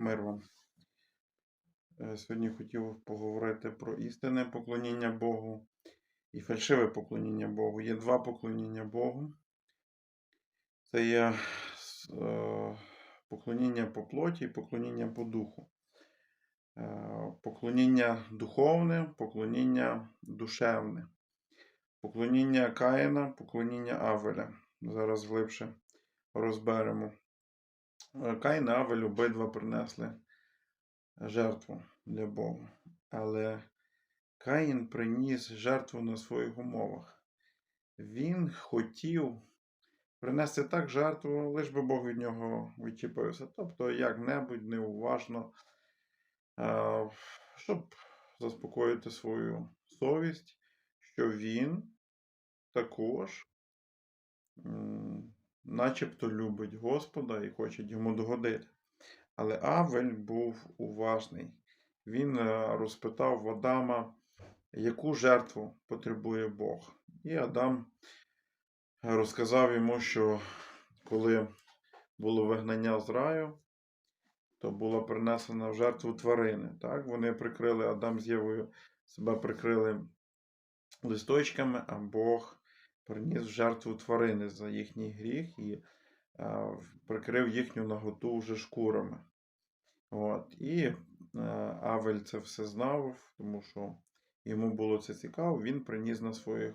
мир вам. Е, Сьогодні хотів поговорити про істинне поклоніння Богу і фальшиве поклоніння Богу. Є два поклоніння Богу. Це є е, поклоніння по плоті і поклоніння по духу. Е, Поклоніння духовне, поклоніння душевне. Поклоніння Каїна, поклоніння Авеля. Зараз глибше розберемо. Каїн і Авель обидва принесли жертву для Бога. Але Каїн приніс жертву на своїх умовах. Він хотів принести так жертву, лиш би Бог від нього відчепився. Тобто, як-небудь неуважно, е, щоб заспокоїти свою совість, що він також начебто любить Господа і хоче йому догодити. Але Авель був уважний. Він е, розпитав в Адама, яку жертву потребує Бог. І Адам розказав йому, що коли було вигнання з раю, то була принесена в жертву тварини. Так? Вони прикрили, Адам з Євою себе прикрили листочками, а Бог приніс жертву тварини за їхній гріх і прикрив їхню наготу вже шкурами. От. І е, Авель це все знав, тому що йому було це цікаво, він приніс на своїх,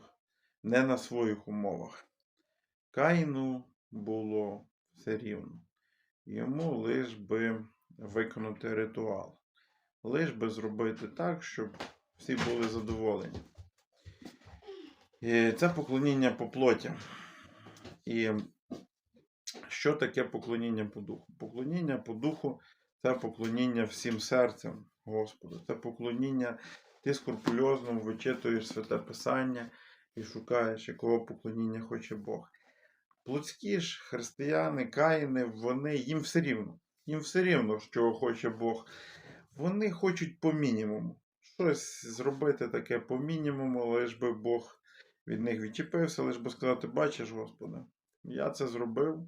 не на своїх умовах. Каїну було все рівно. Йому лиш би виконати ритуал, лиш би зробити так, щоб всі були задоволені. І це поклоніння по плоті. І що таке поклоніння по духу? Поклоніння по духу це поклоніння всім серцем Господу. Це поклоніння, ти скрупульозно вичитуєш святе Писання і шукаєш, якого поклоніння хоче Бог. Плотські ж християни, каїни, вони їм все рівно. Їм все рівно, що хоче Бог. Вони хочуть по мінімуму. Щось зробити таке по мінімуму, лиш би Бог від них відчепився, лиш би сказати, бачиш, Господи, я це зробив.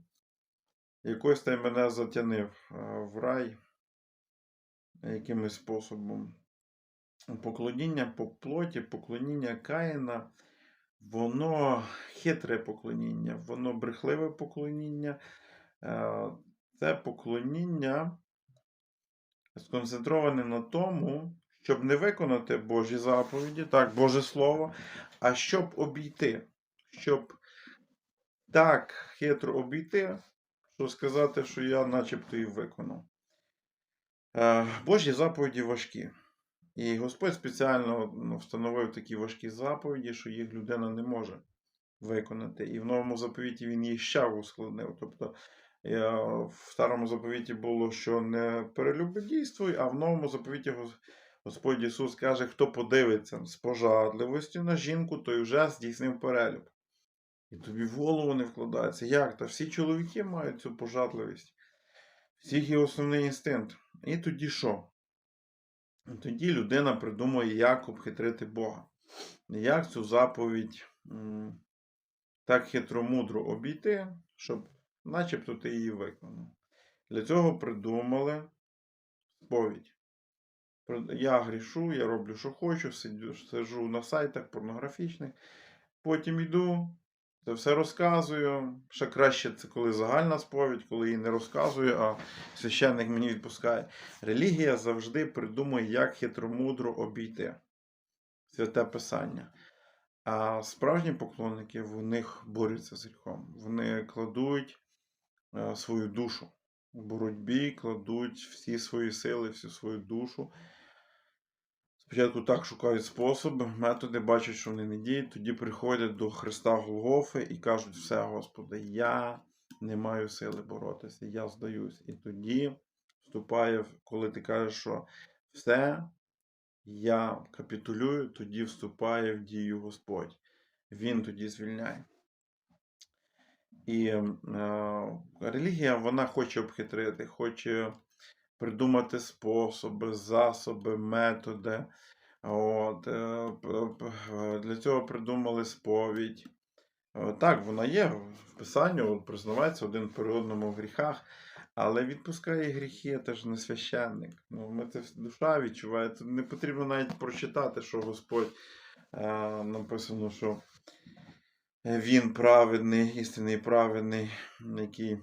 Якось ти мене затянив е, в рай якимось способом. Поклоніння по плоті, поклоніння Каїна, воно хитре поклоніння, воно брехливе поклоніння. Е, Це поклоніння сконцентроване на тому, щоб не виконати Божі заповіді, так, Боже Слово, а щоб обійти, щоб так хитро обійти, що сказати, що я начебто і виконав. Е, Божі заповіді важкі. І Господь спеціально ну, встановив такі важкі заповіді, що їх людина не може виконати. І в новому заповіті він їх ще ускладнив. Тобто е, в старому заповіті було, що не перелюбодійствуй, а в новому заповіті Господь Ісус каже, хто подивиться з пожадливостю на жінку, той вже здійснив перелюб. І тобі в голову не вкладається. Як? Та всі чоловіки мають цю пожадливість. Всіх є основний інстинкт. І тоді що? Тоді людина придумує, як обхитрити Бога. Як цю заповідь так хитромудро обійти, щоб начебто ти її виконав. Для цього придумали сповідь. Я грішу, я роблю, що хочу, сиджу, на сайтах порнографічних, потім йду, це все розказую. Ще краще це коли загальна сповідь, коли її не розказую, а священник мені відпускає. Релігія завжди придумує, як хитромудро обійти святе писання. А справжні поклонники в них борються з гріхом. Вони кладуть е, свою душу в боротьбі, кладуть всі свої сили, всю свою душу. Спочатку так шукають способи, методи, бачать, що вони не діють, тоді приходять до Христа Голгофи і кажуть, все, Господи, я не маю сили боротися, я здаюсь. І тоді вступає, коли ти кажеш, що все, я капітулюю, тоді вступає в дію Господь. Він тоді звільняє. І е, релігія вона хоче обхитрити, хоче придумати способи, засоби, методи. От, е, п- для цього придумали сповідь. Е, Так, вона є в Писанні, признавається один при одному в гріхах, Але відпускає гріхи, це ж не священник. Ну, ми це душа відчуває. Це не потрібно навіть прочитати, що Господь е, написано, що Він праведний, істинний праведний, який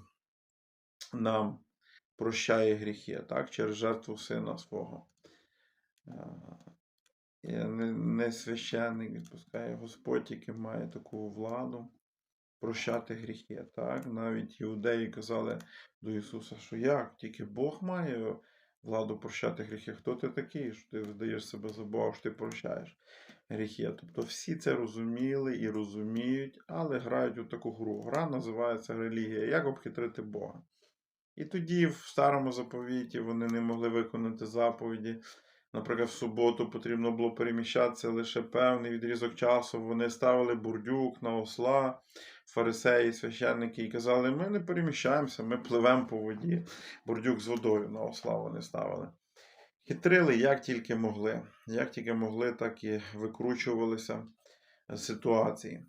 нам прощає гріхи, так, через жертву сина свого. Не, священник відпускає Господь, який має таку владу прощати гріхи. Так? Навіть іудеї казали до Ісуса, що як? Тільки Бог має владу прощати гріхи. Хто ти такий, що ти видаєш себе за Бога, що ти прощаєш гріхи? Тобто всі це розуміли і розуміють, але грають у таку гру. Гра називається релігія. Як обхитрити Бога? І тоді в старому заповіті вони не могли виконати заповіді. Наприклад, в суботу потрібно було переміщатися лише певний відрізок часу. Вони ставили бурдюк на осла, фарисеї, священники, і казали, ми не переміщаємося, ми пливемо по воді. Бурдюк з водою на осла вони ставили. Хитрили як тільки могли. Як тільки могли, так і викручувалися ситуації.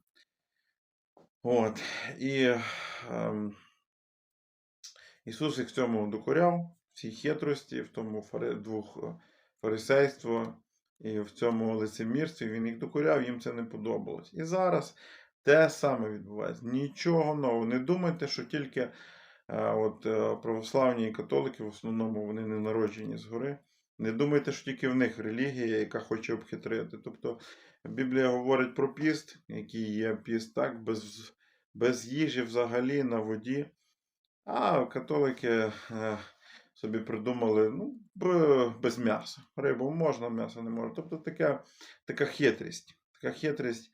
От. І ем, Ісус їх в цьому докоряв, в цій хитрості, в тому фари... двох е, фарисейство і в цьому лицемірстві він їх докоряв, їм це не подобалось. І зараз те саме відбувається. Нічого нового. Не думайте, що тільки е, от, е, православні і католики, в основному вони не народжені згори. Не думайте, що тільки в них релігія, яка хоче обхитрити. Тобто Біблія говорить про піст, який є піст, так, без, без їжі взагалі на воді. А католики е, собі придумали ну, без м'яса. Рибу можна, м'ясо не можна. Тобто така, така хитрість. Така хитрість.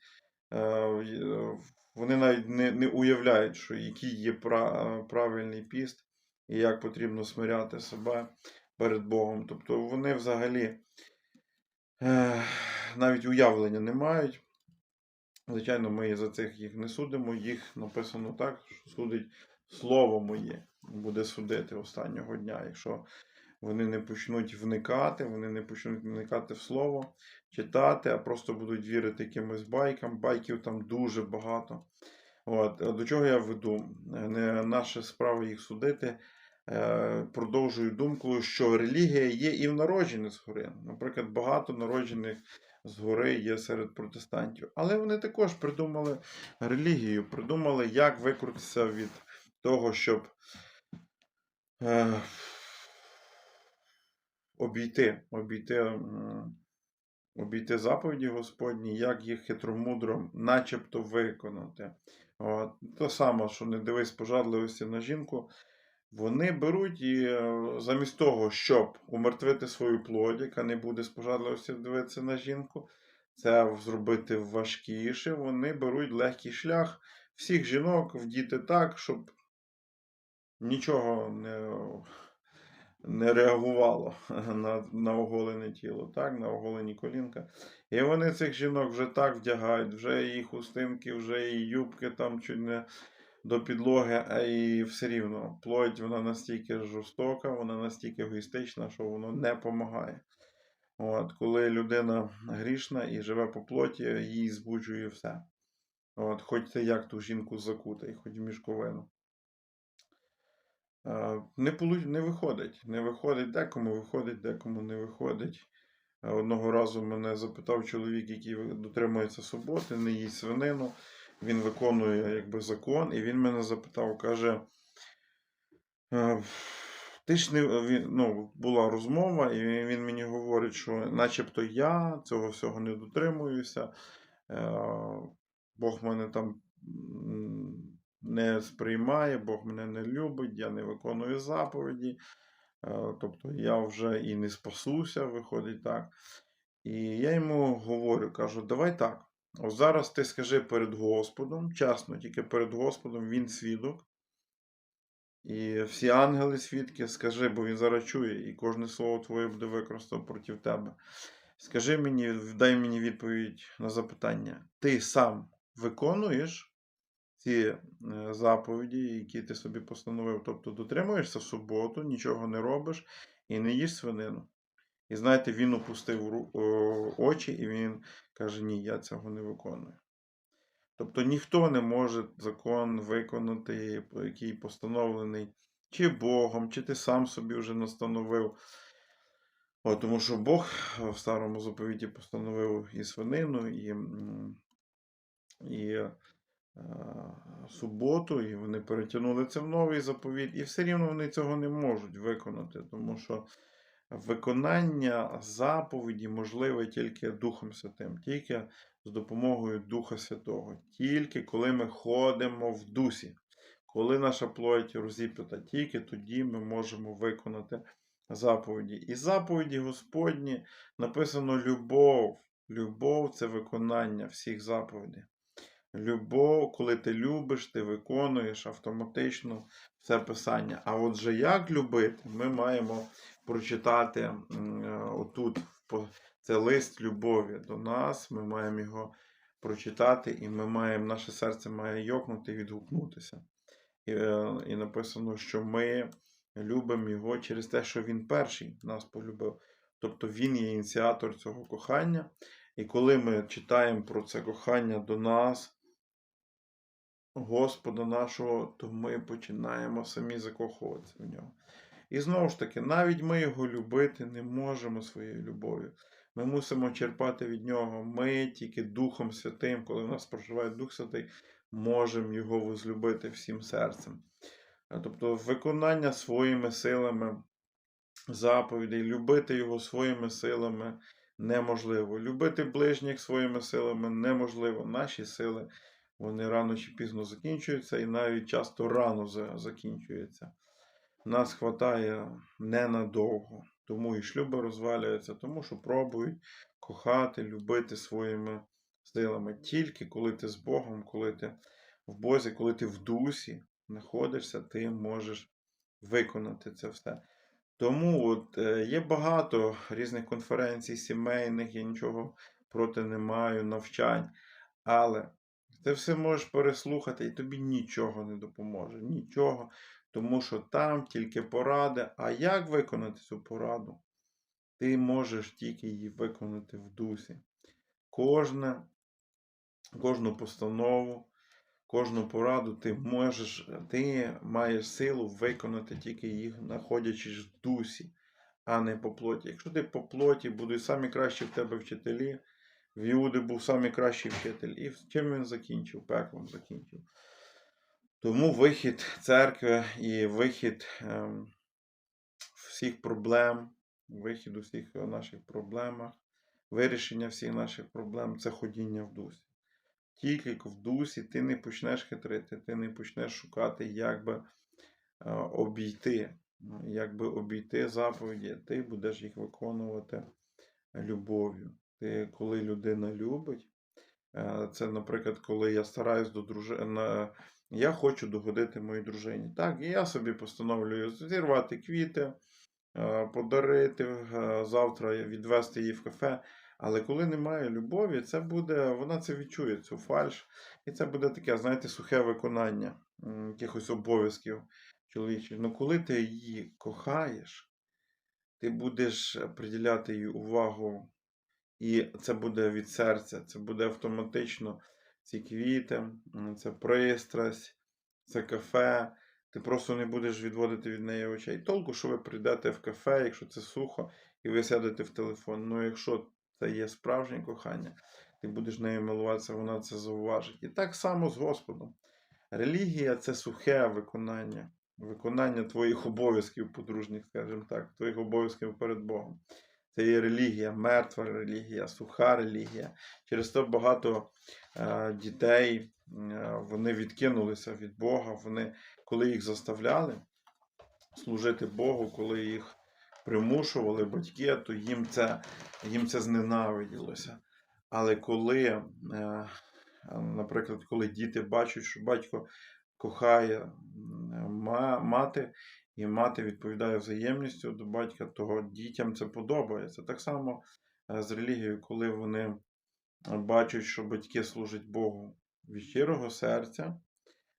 е, е, Вони навіть не, не уявляють, що який є правильний піст і як потрібно смиряти себе перед Богом. Тобто вони взагалі навіть уявлення не мають. Звичайно, ми за цих їх не судимо. Їх написано так, що судить слово моє, буде судити останнього дня. Якщо вони не почнуть вникати, вони не почнуть вникати в слово, читати, а просто будуть вірити якимось байкам. Байків там дуже багато. От, до чого я веду? Не наша справа їх судити. Е, Продовжую думкою, що релігія є і в народжених згори. Наприклад, багато народжених згори є серед протестантів. Але вони також придумали релігію, придумали, як викрутитися від того, щоб е, обійти, обійти, м, обійти заповіді Господні, як їх хитромудро, начебто виконати. От. То саме, що не дивись пожадливості на жінку. Вони беруть і е, замість того, щоб умертвити свою плоть, яка не буде з пожадливості дивитися на жінку, це зробити важкіше, вони беруть легкий шлях всіх жінок вдіти так, щоб нічого не, не реагувало на, на оголене тіло, так, на оголені колінка. І вони цих жінок вже так вдягають, вже і хустинки, вже і юбки там чуть не до підлоги, а і все рівно плоть вона настільки жорстока, вона настільки егоїстична, що воно не допомагає. От, коли людина грішна і живе по плоті, їй збуджує все. От, хоч ти як ту жінку закутай, хоч в мішковину. Не, не виходить. Не виходить, декому виходить, декому не виходить. Одного разу мене запитав чоловік, який дотримується суботи, не їсть свинину. Він виконує якби закон, і він мене запитав, каже. «Е, Ти ж не він, ну, була розмова, і він- мені говорить, що начебто я цього всього не дотримуюся. Бог мене там не сприймає, Бог мене не любить, я не виконую заповіді. Е, Тобто я вже і не спасуся, виходить так. І я йому говорю, кажу, давай так. Ось зараз ти скажи перед Господом, чесно, тільки перед Господом він свідок. І всі ангели свідки, скажи, бо він зараз чує, і кожне слово твоє буде використано проти тебе. Скажи мені, дай мені відповідь на запитання. Ти сам виконуєш ці е, заповіді, які ти собі постановив, тобто дотримуєшся суботу, нічого не робиш і не їш свинину. І знаєте, він опустив очі і він каже: Ні, я цього не виконую. Тобто ніхто не може закон виконати, який постановлений чи Богом, чи ти сам собі вже настановив. О, тому що Бог в старому заповіті постановив і свинину, і, і е, суботу, і вони перетягнули це в новий заповіт, і все рівно вони цього не можуть виконати, тому що виконання заповіді можливе тільки Духом Святим, тільки з допомогою Духа Святого, тільки коли ми ходимо в дусі, коли наша плоть розіп'ята, тільки тоді ми можемо виконати заповіді. І заповіді Господні написано любов. Любов це виконання всіх заповідей. Любов, коли ти любиш, ти виконуєш автоматично все писання. А отже, як любити, ми маємо прочитати е, отут. Це лист любові до нас. Ми маємо його прочитати, і ми маємо, наше серце має йокнути і відгукнутися. І, е, і написано, що ми любимо його через те, що він перший нас полюбив. Тобто він є ініціатор цього кохання. І коли ми читаємо про це кохання до нас, Господа нашого, то ми починаємо самі закохуватися в нього. І знову ж таки, навіть ми його любити не можемо своєю любов'ю. Ми мусимо черпати від нього. Ми тільки Духом Святим, коли в нас проживає Дух Святий, можемо його возлюбити всім серцем. Тобто, виконання своїми силами заповідей, любити його своїми силами неможливо. Любити ближніх своїми силами неможливо. Наші сили вони рано чи пізно закінчуються, і навіть часто рано за- закінчуються. Нас хватає ненадовго. Тому і шлюби розвалюються, тому що пробують кохати, любити своїми силами. Тільки коли ти з Богом, коли ти в Бозі, коли ти в дусі знаходишся, ти можеш виконати це все. Тому от, е, є багато різних конференцій, сімейних, я нічого проти не маю, навчань. Але ти все можеш переслухати, і тобі нічого не допоможе. Нічого. Тому що там тільки поради. А як виконати цю пораду? Ти можеш тільки її виконати в дусі. Кожне, кожну постанову, кожну пораду ти можеш, ти маєш силу виконати тільки їх, знаходячись в дусі, а не по плоті. Якщо ти по плоті будуть самі кращі в тебе вчителі, в Іуди був самий кращий вчитель. І чим він закінчив? Пеклом закінчив. Тому вихід церкви і вихід ем, всіх проблем, вихід у всіх наших проблемах, вирішення всіх наших проблем це ходіння в дусі. Тільки в дусі ти не почнеш хитрити, ти не почнеш шукати, як би е, обійти, як би обійти заповіді, ти будеш їх виконувати любов'ю. Коли людина любить, е, це, наприклад, коли я стараюсь до дружини, я хочу догодити моїй дружині. Так, і я собі постановлюю зірвати квіти, е, подарити е, завтра відвести її в кафе. Але коли немає любові, це буде, вона це відчує, цю фальш. І це буде таке, знаєте, сухе виконання якихось обов'язків чоловічих. Ну коли ти її кохаєш, ти будеш приділяти їй увагу, і це буде від серця, це буде автоматично ці квіти, це пристрасть, це кафе. Ти просто не будеш відводити від неї очей. Толку, що ви прийдете в кафе, якщо це сухо, і ви сядете в телефон. Ну, якщо це є справжнє кохання, ти будеш нею милуватися, вона це зауважить. І так само з Господом. Релігія це сухе виконання, виконання твоїх обов'язків подружніх, скажімо так, твоїх обов'язків перед Богом. Це є релігія, мертва релігія, суха релігія. Через то багато е, дітей е, вони відкинулися від Бога. Вони, коли їх заставляли служити Богу, коли їх примушували батьки, то їм це, їм це зненавиділося. Але коли, е, наприклад, коли діти бачать, що батько кохає мати, і мати відповідає взаємністю до батька, то дітям це подобається. Так само е, з релігією, коли вони е, бачать, що батьки служать Богу від щирого серця,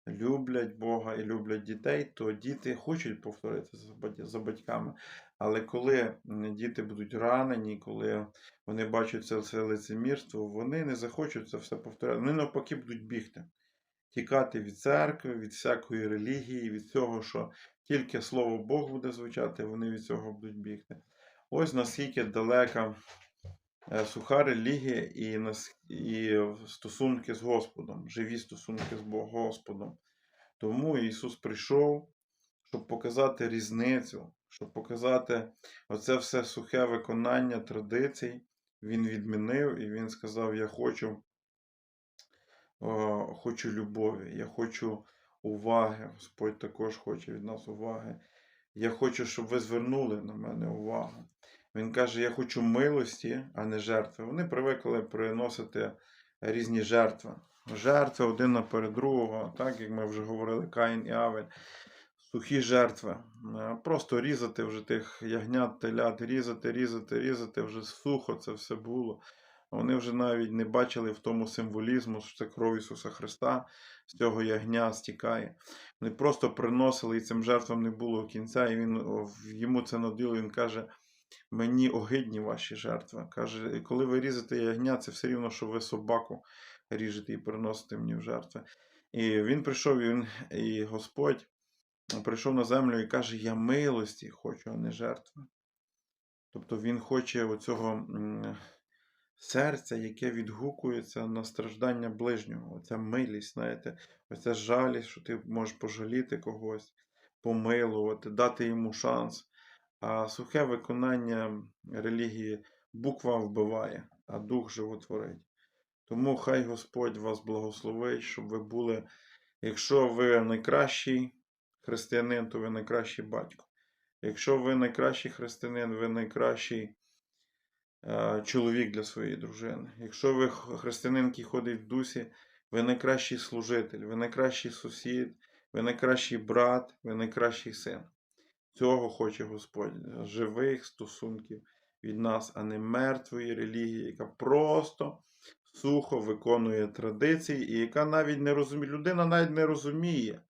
люблять Бога і люблять дітей, то діти хочуть повторити за батьками. Але коли діти будуть ранені, коли вони бачать це, це лицемірство, вони не захочуть це все повторяти. Вони навпаки будуть бігти. Тікати від церкви, від всякої релігії, від цього, що тільки слово Бог буде звучати, вони від цього будуть бігти. Ось наскільки далека е, суха релігія і, і стосунки з Господом, живі стосунки з Господом. Тому Ісус прийшов, щоб показати різницю, щоб показати оце все сухе виконання традицій. Він відмінив і Він сказав: Я хочу, хочу любові, я хочу уваги. Господь також хоче від нас уваги. Я хочу, щоб ви звернули на мене увагу. Він каже: Я хочу милості, а не жертви. Вони привикли приносити різні жертви. Жертви один наперед другого, так як ми вже говорили, Каїн і Авель. Сухі жертви. Е, Просто різати вже тих ягнят, телят, різати, різати, різати, вже сухо це все було. Вони вже навіть не бачили в тому символізму, що це кров Ісуса Христа, з цього ягня стікає. Вони просто приносили, і цим жертвам не було кінця, і він йому це наділо, він каже: мені огидні ваші жертви. Каже, коли ви різете ягня, це все рівно, що ви собаку ріжете і приносите мені в жертви. І він прийшов, він, і Господь прийшов на землю і каже: Я милості хочу, а не жертви. Тобто він хоче оцього м, серця, яке відгукується на страждання ближнього. Оця милість, знаєте, оця жалість, що ти можеш пожаліти когось, помилувати, дати йому шанс. А сухе виконання релігії буква вбиває, а дух животворить. Тому хай Господь вас благословить, щоб ви були, якщо ви найкращий християнин, то ви найкращий батько. Якщо ви найкращий християнин, ви найкращий чоловік для своєї дружини. Якщо ви християнин, який ходить в дусі, ви найкращий служитель, ви найкращий сусід, ви найкращий брат, ви найкращий син. Цього хоче Господь живих стосунків від нас, а не мертвої релігії, яка просто сухо виконує традиції, і яка навіть не розуміє. Людина навіть не розуміє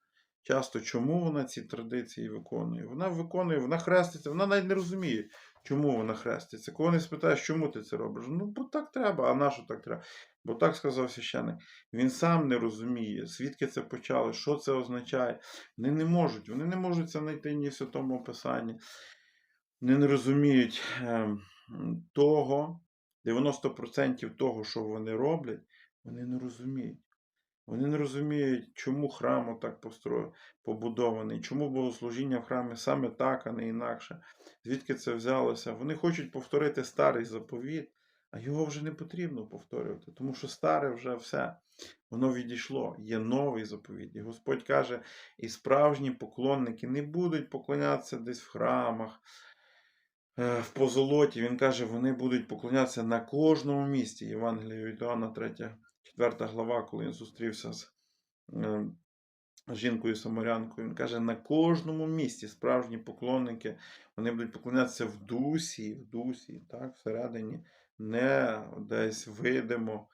часто, чому вона ці традиції виконує. Вона виконує, вона хреститься, вона навіть не розуміє, чому вона хреститься. Коли не спитаєш, чому ти це робиш? Ну, бо так треба, а на що так треба? Бо так сказав священник. Він сам не розуміє, звідки це почало, що це означає. Вони не можуть, вони не можуть це знайти ні в святому Писанні. Вони не розуміють ем, того, 90% того, що вони роблять, вони не розуміють. Вони не розуміють, чому храм так постро... побудований, чому богослужіння в храмі саме так, а не інакше. Звідки це взялося? Вони хочуть повторити старий заповіт, а його вже не потрібно повторювати, тому що старе вже все. Воно відійшло. Є новий заповіт. І Господь каже: і справжні поклонники не будуть поклонятися десь в храмах, е, в позолоті. Він каже, вони будуть поклонятися на кожному місці. Євангелія від Іоанна, 3, 4 глава, коли він зустрівся з е, жінкою самарянкою. Він каже, на кожному місці справжні поклонники, вони будуть поклонятися в дусі, в дусі, так, всередині, не десь видимо.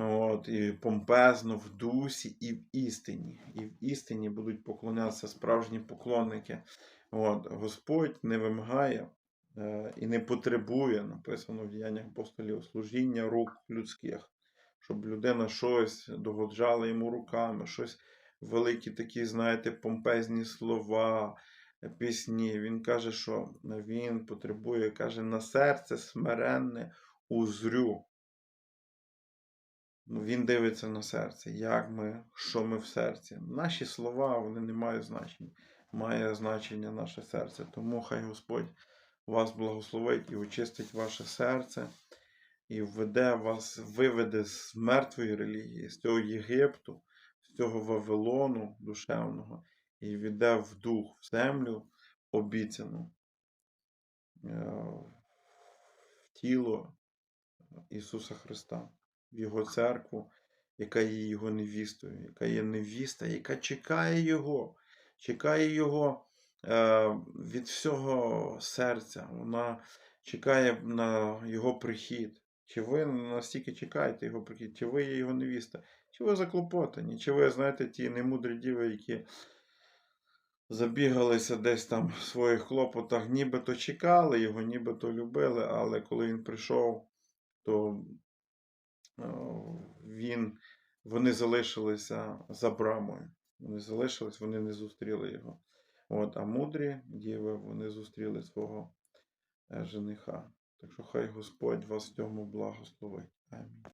От, і помпезно в дусі, і в істині. І в істині будуть поклонятися справжні поклонники. От, Господь не вимагає е, і не потребує, написано в діяннях апостолів, служіння рук людських, щоб людина щось догоджала йому руками, щось великі такі, знаєте, помпезні слова, пісні. Він каже, що він потребує, каже, на серце смиренне узрю. Ну, Він дивиться на серце, як ми, що ми в серці. Наші слова вони не мають значення. Має значення наше серце. Тому хай Господь вас благословить і очистить ваше серце, і введе вас, виведе з мертвої релігії, з цього Єгипту, з цього Вавилону душевного, і віде в дух, в землю обіцяну, е, в тіло Ісуса Христа в Його церкву, яка є Його невістою, яка є невіста, яка чекає Його, чекає Його е, від всього серця. Вона чекає на Його прихід. Чи ви настільки чекаєте Його прихід, чи ви є Його невіста, чи ви заклопотані, чи ви, знаєте, ті немудрі діви, які забігалися десь там в своїх хлопотах, нібито чекали його, нібито любили, але коли він прийшов, то е, він вони залишилися за брамою. Вони залишились, вони не зустріли його. От, а мудрі діви, вони зустріли свого е, жениха. Так що хай Господь вас в цьому благословить. Амінь.